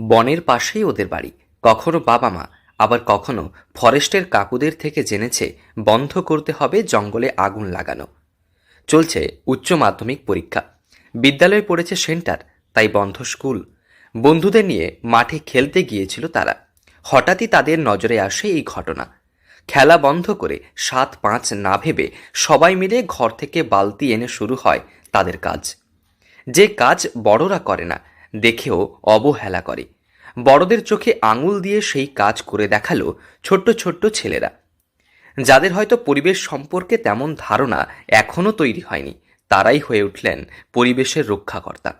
বনের পাশেই ওদের বাড়ি। কখনো বাবা মা, আবার কখনো ফরেস্টের কাকুদের থেকে জেনেছে বন্ধ করতে হবে জঙ্গলে আগুন লাগানো। চলছে উচ্চ মাধ্যমিক পরীক্ষা। বিদ্যালয়ে পড়েছে সেন্টার, তাই বন্ধ স্কুল। বন্ধুদের নিয়ে মাঠে খেলতে গিয়েছিল তারা। হঠাৎই তাদের নজরে আসে এই ঘটনা। খেলা বন্ধ করে সাত পাঁচ না ভেবে সবাই মিলে ঘর থেকে বালতি এনে শুরু হয় তাদের কাজ। যে কাজ বড়রা করে না দেখেও অবহেলা করে। বড়দের চোখে আঙুল দিয়ে সেই কাজ করে দেখাল ছোট্ট ছোট্ট ছেলেরা। যাদের হয়তো পরিবেশ সম্পর্কে তেমন ধারণা এখনও তৈরি হয়নি তারাই হয়ে উঠলেন পরিবেশের রক্ষাকর্তা।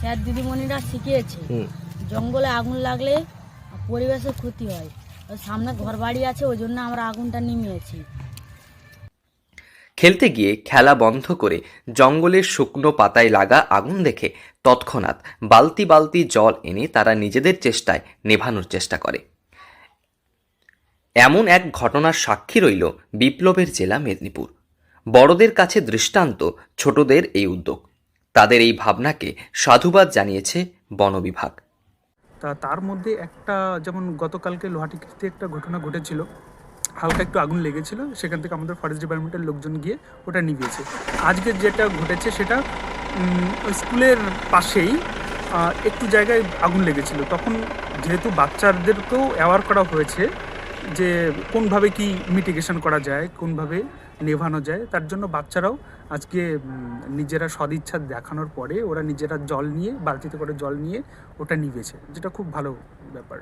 স্যার দিদিমণিরা শিখিয়েছে জঙ্গলে আগুন লাগলে পরিবেশের ক্ষতি হয়। সামনে ঘর বাড়ি আছে ওই জন্য আমরা আগুনটা নিমিয়েছি। খেলতে গিয়ে খেলা বন্ধ করে জঙ্গলের শুকনো পাতায় লাগা আগুন দেখে তৎক্ষণাৎ বালতি বালতি জল এনে তারা নিজেদের চেষ্টায় নেভানোর চেষ্টা করে। এমন এক ঘটনার সাক্ষী রইল বিপ্লবের জেলা মেদিনীপুর। বড়দের কাছে দৃষ্টান্ত ছোটদের এই উদ্যোগ। তাদের এই ভাবনাকে সাধুবাদ জানিয়েছে বন বিভাগ। তা তার মধ্যে একটা, যেমন গতকালকে লোহাটিকিতে একটা ঘটনা ঘটেছিল। হালকা একটু আগুন লেগেছিল, সেখান থেকে আমাদের ফরেস্ট ডিপার্টমেন্টের লোকজন গিয়ে ওটা নিভিয়েছে। আজকে যেটা ঘটেছে সেটা স্কুলের পাশেই একটু জায়গায় আগুন লেগেছিল। তখন যেহেতু বাচ্চাদেরকেও অ্যাওয়ার করা হয়েছে যে কোনভাবে কি মিটিগেশন করা যায়, কোনভাবে নেভানো যায়, তার জন্য বাচ্চারাও আজকে নিজেরা সদিচ্ছা দেখানোর পরে ওরা নিজেরা জল নিয়ে, বালতিতে করে জল নিয়ে ওটা নিভেছে যেটা খুব ভালো ব্যাপার।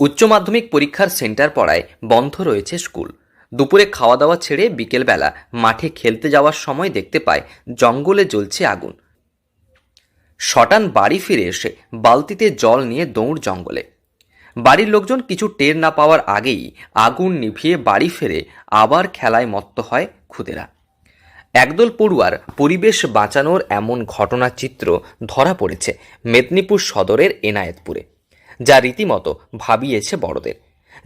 উচ্চ মাধ্যমিক পরীক্ষার সেন্টার পড়ায় বন্ধ রয়েছে স্কুল। দুপুরে খাওয়া দাওয়া ছেড়ে বিকেলবেলা মাঠে খেলতে যাওয়ার সময় দেখতে পায় জঙ্গলে জ্বলছে আগুন। শটান বাড়ি ফিরে এসে বালতিতে জল নিয়ে দৌড় জঙ্গলে। বাড়ির লোকজন কিছু টের না পাওয়ার আগেই আগুন নিভিয়ে বাড়ি ফেরে আবার খেলায় মত্ত হয় খুদেরা। একদল পড়ুয়ার পরিবেশ বাঁচানোর এমন ঘটনা চিত্র ধরা পড়েছে মেদিনীপুর সদরের এনায়েতপুরে। যা রীতিমতো ভাবিয়েছে বড়দের।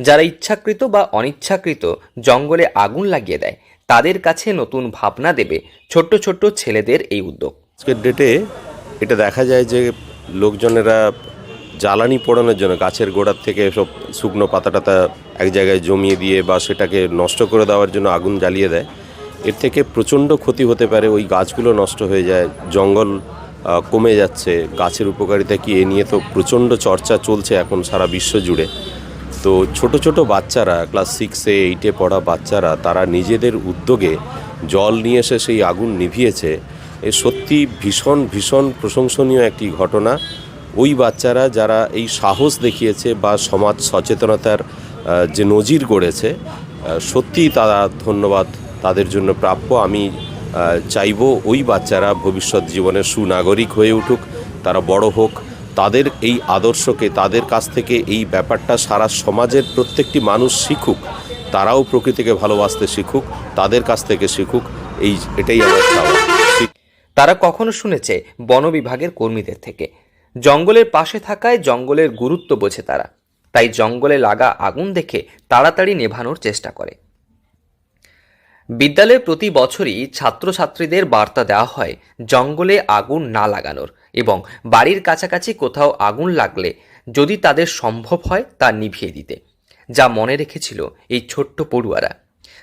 যারা ইচ্ছাকৃত বা অনিচ্ছাকৃত জঙ্গলে আগুন লাগিয়ে দেয়, তাদের কাছে নতুন ভাবনা দেবে ছোট্ট ছোট্ট ছেলেদের এই উদ্যোগ। আজকের ডেটে এটা দেখা যায় যে লোকজনেরা জ্বালানি পোড়ানোর জন্য গাছের গোড়ার থেকে সব শুকনো পাতা টাতা এক জায়গায় জমিয়ে দিয়ে বা সেটাকে নষ্ট করে দেওয়ার জন্য আগুন জ্বালিয়ে দেয়। এর থেকে প্রচণ্ড ক্ষতি হতে পারে, ওই গাছগুলো নষ্ট হয়ে যায়, জঙ্গল কমে যাচ্ছে। গাছের উপকারিতা কি এ নিয়ে তো প্রচণ্ড চর্চা চলছে এখন সারা বিশ্ব জুড়ে। তো ছোট ছোট বাচ্চারা ক্লাস সিক্সে এইটে পড়া বাচ্চারা, তারা নিজেদের উদ্যোগে জল নিয়ে এসে সেই আগুন নিভিয়েছে। এ সত্যি ভীষণ ভীষণ প্রশংসনীয় একটি ঘটনা। ওই বাচ্চারা যারা এই সাহস দেখিয়েছে বা সমাজ সচেতনতার যে নজির গড়েছে সত্যিই তারা ধন্যবাদ। তাদের জন্য প্রাপ্য। আমি চাইব ওই বাচ্চারা ভবিষ্যৎ জীবনের সুনাগরিক হয়ে উঠুক, তারা বড় হোক। তাদের এই আদর্শকে, তাদের কাছ থেকে এই ব্যাপারটা সারা সমাজের প্রত্যেকটি মানুষ শিখুক, তারাও প্রকৃতিকে ভালোবাসতে শিখুক, তাদের কাছ থেকে শিখুক, এই এটাই আমার চাওয়া। তারা কখনো শুনেছে বন বিভাগের কর্মীদের থেকে, জঙ্গলের পাশে থাকায় জঙ্গলের গুরুত্ব বোঝে তারা, তাই জঙ্গলে লাগা আগুন দেখে তাড়াতাড়ি নেভানোর চেষ্টা করে। বিদ্যালয়ে প্রতি বছরই ছাত্রছাত্রীদের বার্তা দেওয়া হয়, জঙ্গলে আগুন না লাগানোর এবং বাড়ির কাছাকাছি কোথাও আগুন লাগলে যদি তাদের সম্ভব হয় তা নিভিয়ে দিতে, যা মনে রেখেছিল এই ছোট্ট পড়ুয়ারা।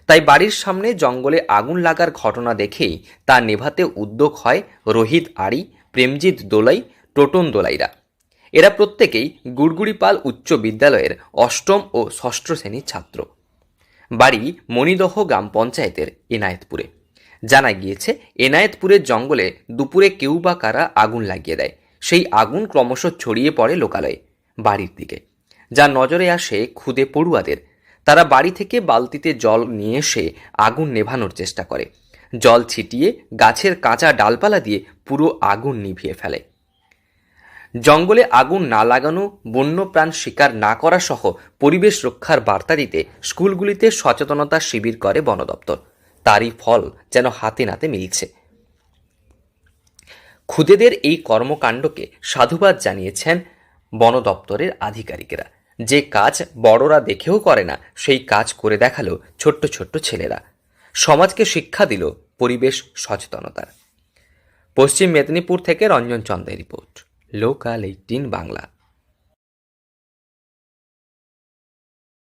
তাই বাড়ির সামনে জঙ্গলে আগুন লাগার ঘটনা দেখেই তা নেভাতে উদ্যোগ হয় রোহিত আড়ি, প্রেমজিৎ দোলাই, টোটন দোলাইরা। এরা প্রত্যেকেই গুড়গুড়িপাল উচ্চ বিদ্যালয়ের অষ্টম ও ষষ্ঠ শ্রেণির ছাত্র। বাড়ি মণিদহ গ্রাম পঞ্চায়েতের এনায়েতপুরে। জানা গিয়েছে, এনায়েতপুরের জঙ্গলে দুপুরে কেউ বা কারা আগুন লাগিয়ে দেয়। সেই আগুন ক্রমশ ছড়িয়ে পড়ে লোকালয়ে, বাড়ির দিকে। যা নজরে আসে খুদে পড়ুয়াদের। তারা বাড়ি থেকে বালতিতে জল নিয়ে এসে আগুন নেভানোর চেষ্টা করে। জল ছিটিয়ে গাছের কাঁচা ডালপালা দিয়ে পুরো আগুন নিভিয়ে ফেলে। জঙ্গলে আগুন না লাগানো, বন্যপ্রাণ শিকার না করা সহ পরিবেশ রক্ষার বার্তা দিতে স্কুলগুলিতে সচেতনতা শিবির করে বন দপ্তর তারই ফল যেন হাতে নাতে মিলছে। খুদেদের এই কর্মকাণ্ডকে সাধুবাদ জানিয়েছেন বন দপ্তরের আধিকারিকেরা। যে কাজ বড়রা দেখেও করে না, সেই কাজ করে দেখাল ছোট্ট ছোট্ট ছেলেরা। সমাজকে শিক্ষা দিল পরিবেশ সচেতনতার। পশ্চিম মেদিনীপুর থেকে রঞ্জন চন্দ্রের রিপোর্ট। Local eighteen Bangla.